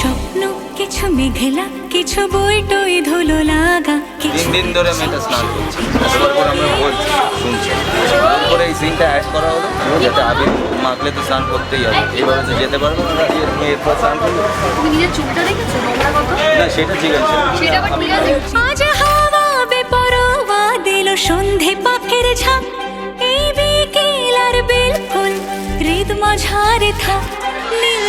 স্বপ্ন কিছু মেঘলা কিছু বই টই ধুলো লাগা তিন কিছু দিন ধরে মেয়েটা স্নান করছে। তারপর করে আমরা বলছি শুনছি। তারপরে এই সিনটা অ্যাড করা হলো যাতে আবির মাখলে তো স্নান করতেই হবে। এইভাবে তো যেতে পারব না দাঁড়িয়ে তুমি এরপর স্নান করবে। তুমি নিজের চুলটা দেখেছ না সেটা ঠিক আছে। আজ হাওয়া বেপরোয়া দিল সন্ধে পাখির ঝাঁক এই বিকেল আর বিলকুল হৃদ মাঝারে থাক নীল